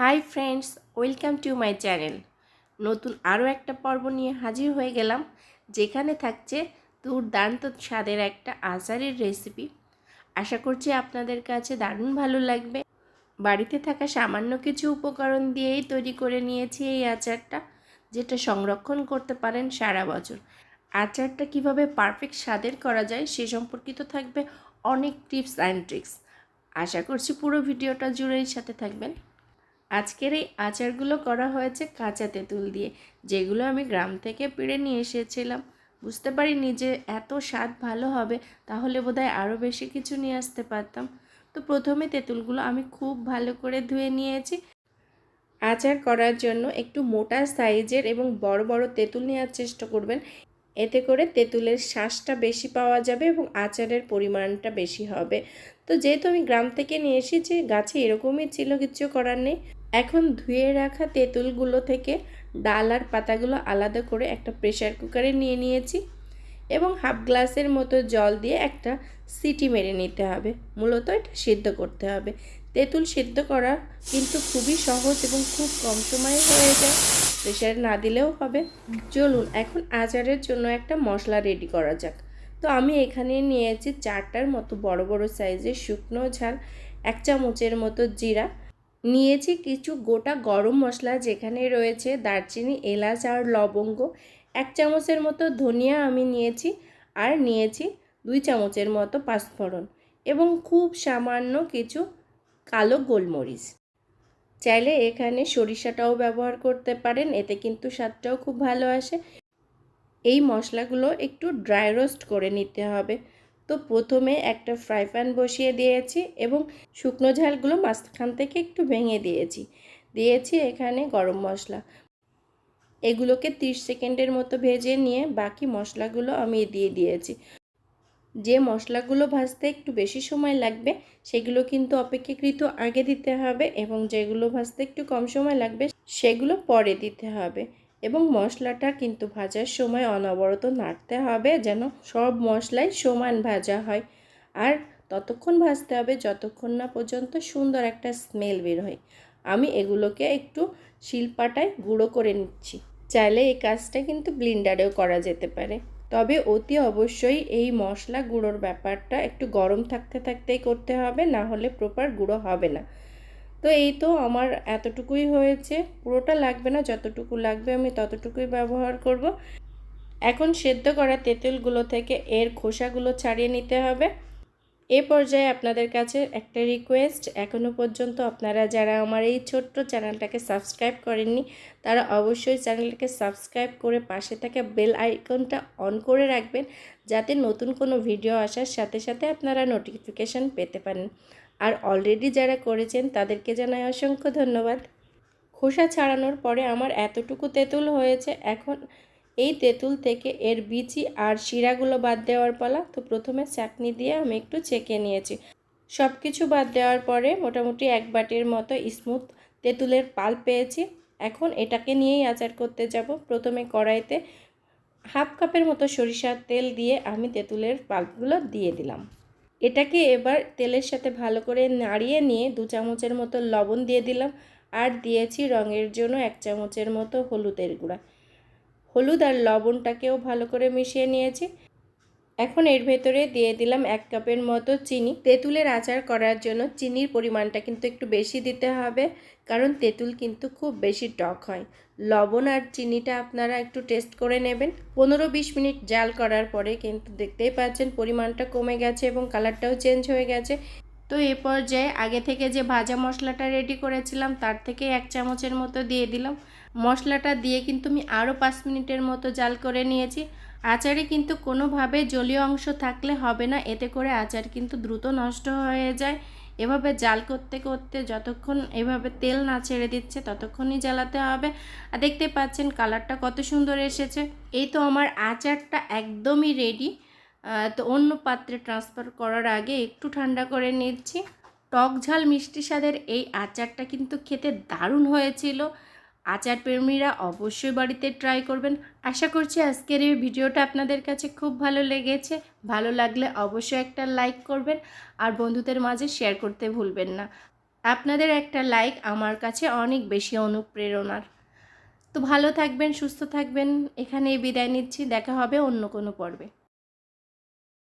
Hi friends, welcome to my channel. নতুন আরও একটা পর্ব নিয়ে হাজির হয়ে গেলাম, যেখানে থাকছে দুর্দান্ত স্বাদের একটা আচারের রেসিপি আশা করছি আপনাদের কাছে দারুণ ভালো লাগবে। বাড়িতে থাকা সামান্য কিছু উপকরণ দিয়েই তৈরি করে নিয়েছি এই আচারটা, যেটা সংরক্ষণ করতে পারেন সারা বছর। আচারটা কীভাবে পারফেক্ট স্বাদের করা যায় সে সম্পর্কিত থাকবে অনেক টিপস অ্যান্ড ট্রিক্স আশা করছি পুরো ভিডিওটা জুড়েই সাথে থাকবেন। আজকের এই আচারগুলো করা হয়েছে কাঁচা তেঁতুল দিয়ে, যেগুলো আমি গ্রাম থেকে পেড়ে নিয়ে এসেছিলাম। বুঝতে পারিনি যে এত স্বাদ ভালো হবে, তাহলে বোধহয় আরও বেশি কিছু নিয়ে আসতে পারতাম। তো প্রথমে তেঁতুলগুলো আমি খুব ভালো করে ধুয়ে নিয়েছি। আচার করার জন্য একটু মোটা সাইজের এবং বড় বড় তেঁতুল নেওয়ার চেষ্টা করবেন। এতে করে তেঁতুলের শ্বাসটা বেশি পাওয়া যাবে এবং আচারের পরিমাণটা বেশি হবে। তো যেহেতু আমি গ্রাম থেকে নিয়ে এসেছি, গাছে এরকমই ছিল কিছু করার নেই। এখন ধুয়ে রাখা তেঁতুলগুলো থেকে ডাল আর পাতাগুলো আলাদা করে একটা প্রেশার কুকারে নিয়ে নিয়েছি এবং হাফ গ্লাসের মতো জল দিয়ে একটা সিটি মেরে নিতে হবে। মূলত এটা সিদ্ধ করতে হবে। তেঁতুল সিদ্ধ করা কিন্তু খুবই সহজ এবং খুব কম সময়ে হয়ে যায়। প্রেশার না দিলেও হবে। চলুন, এখন আচারের জন্য একটা মশলা রেডি করা যাক। তো আমি এখানে নিয়েছি চারটার মতো বড় বড় সাইজের শুকনো ঝাল, এক চামচের মতো জিরা নিয়েছি কিছু গোটা গরম মশলা যেখানে রয়েছে, দারচিনি, এলাচ আর লবঙ্গ। এক চামচের মতো ধনিয়া আমি নিয়েছি আর নিয়েছি দুই চামচের মতো পাঁচফোড়ন এবং খুব সামান্য কিছু কালো গোলমরিচ। চাইলে এখানে সরিষাটাও ব্যবহার করতে পারেন, এতে কিন্তু স্বাদটাও খুব ভালো আসে। এই মশলাগুলো একটু ড্রাই রোস্ট করে নিতে হবে। তো প্রথমে একটা ফ্রাই প্যান বসিয়ে দিয়েছি এবং শুকনো ঝালগুলো মাঝখান থেকে একটু ভেঙে দিয়েছি। দিয়েছি এখানে গরম মশলা। এগুলোকে 30 সেকেন্ডের মতো ভেজে নিয়ে বাকি মশলাগুলো আমি দিয়ে দিয়েছি। যে মশলাগুলো ভাজতে একটু বেশি সময় লাগবে, সেগুলো কিন্তু অপেক্ষাকৃত আগে দিতে হবে এবং যেগুলো ভাজতে একটু কম সময় লাগবে, সেগুলো পরে দিতে হবে। এবং মশলাটা কিন্তু ভাজার সময় অনবরত নাড়তে হবে যেন সব মশলাই সমান ভাজা হয়। আর ততক্ষণ ভাজতে হবে যতক্ষণ না পর্যন্ত সুন্দর একটা স্মেল বের হয়। আমি এগুলোকে একটু শিলপাটায় গুঁড়ো করে নিচ্ছি। চাইলে এই কাজটা কিন্তু ব্লিন্ডারেও করা যেতে পারে। তবে অতি অবশ্যই এই মশলা গুঁড়োর ব্যাপারটা একটু গরম থাকতে থাকতেই করতে হবে, না হলে প্রপার গুঁড়ো হবে না। তো এই তো আমার এতটুকুই হয়েছে। পুরোটা লাগবে না, যতটুকু লাগবে আমি ততটুকুই ব্যবহার করব। এখন সেদ্ধ করা তেঁতুলগুলো থেকে এর খোসাগুলো ছাড়িয়ে নিতে হবে। এ পর্যায়ে আপনাদের কাছে একটা রিকোয়েস্ট এখনও পর্যন্ত আপনারা যারা আমার এই ছোট্ট চ্যানেলটাকে সাবস্ক্রাইব করেননি, তারা অবশ্যই চ্যানেলটাকে সাবস্ক্রাইব করে পাশে থাকা বেল আইকনটা অন করে রাখবেন, যাতে নতুন কোনো ভিডিও আসার সাথে সাথে আপনারা নোটিফিকেশান পেতে পারেন। আর অলরেডি যারা করেছেন, তাদেরকে জানাই অসংখ্য ধন্যবাদ। খোসা ছাড়ানোর পরে আমার এতটুকু তেঁতুল হয়েছে, এখন এই তেঁতুল থেকে এর বিচি আর শিরাগুলো বাদ দেওয়ার পালা, তো প্রথমে চাটনি দিয়ে আমি একটু চেকে নিয়েছি। সব কিছু বাদ দেওয়ার পরে মোটামুটি এক বাটির মতো স্মুথ তেঁতুলের পাল পেয়েছি। এখন এটাকে নিয়েই আচার করতে যাব। প্রথমে কড়াইতে হাফ কাপের মতো সরিষার তেল দিয়ে আমি তেঁতুলের পাল্পগুলো দিয়ে দিলাম। এটাকে এবার তেলের সাথে ভালো করে নাড়িয়ে নিয়ে দু চামচের মতো লবণ দিয়ে দিলাম। আর দিয়েছি রঙের জন্য এক চামচের মতো হলুদের গুঁড়া। হলুদ আর লবণটাকেও ভালো করে মিশিয়ে নিয়েছি। এখন এর ভেতরে দিয়ে দিলাম এক কাপের মতো চিনি। তেঁতুলের আচার করার জন্য চিনির পরিমাণটা কিন্তু একটু বেশি দিতে হবে, কারণ তেঁতুল কিন্তু খুব বেশি টক হয়। লবণ আর চিনিটা আপনারা একটু টেস্ট করে নেবেন। পনেরো বিশ মিনিট জাল করার পরে কিন্তু দেখতেই পাচ্ছেন পরিমাণটা কমে গেছে এবং কালারটাও চেঞ্জ হয়ে গেছে। তো এ পর্যায়ে আগে থেকে যে ভাজা মশলাটা রেডি করেছিলাম, তার থেকে এক চামচের মতো দিয়ে দিলাম। মশলাটা দিয়ে কিন্তু আমি আরও পাঁচ মিনিটের মতো জাল করে নিয়েছি। আচারে কিন্তু কোনোভাবে জলীয় অংশ থাকলে হবে না, এতে করে আচার কিন্তু দ্রুত নষ্ট হয়ে যায়। এভাবে জাল করতে করতে যতক্ষণ এভাবে তেল না ছেড়ে দিচ্ছে, ততক্ষণই জ্বালাতে হবে। আর দেখতে পাচ্ছেন কালারটা কত সুন্দর এসেছে। এই তো আমার আচারটা একদমই রেডি তো অন্য পাত্রে ট্রান্সফার করার আগে একটু ঠান্ডা করে নিচ্ছি। টক ঝাল মিষ্টি স্বাদের এই আচারটা কিন্তু খেতে দারুণ হয়েছিল। আচার প্রেমীরা অবশ্যই বাড়িতে ট্রাই করবেন। আশা করছি আজকের এই ভিডিওটা আপনাদের কাছে খুব ভালো লেগেছে। ভালো লাগলে অবশ্যই একটা লাইক করবেন আর বন্ধুদের মাঝে শেয়ার করতে ভুলবেন না। আপনাদের একটা লাইক আমার কাছে অনেক বেশি অনুপ্রেরণার। তো ভালো থাকবেন, সুস্থ থাকবেন। এখানেই বিদায় নিচ্ছি। দেখা হবে অন্য কোনো পর্বে।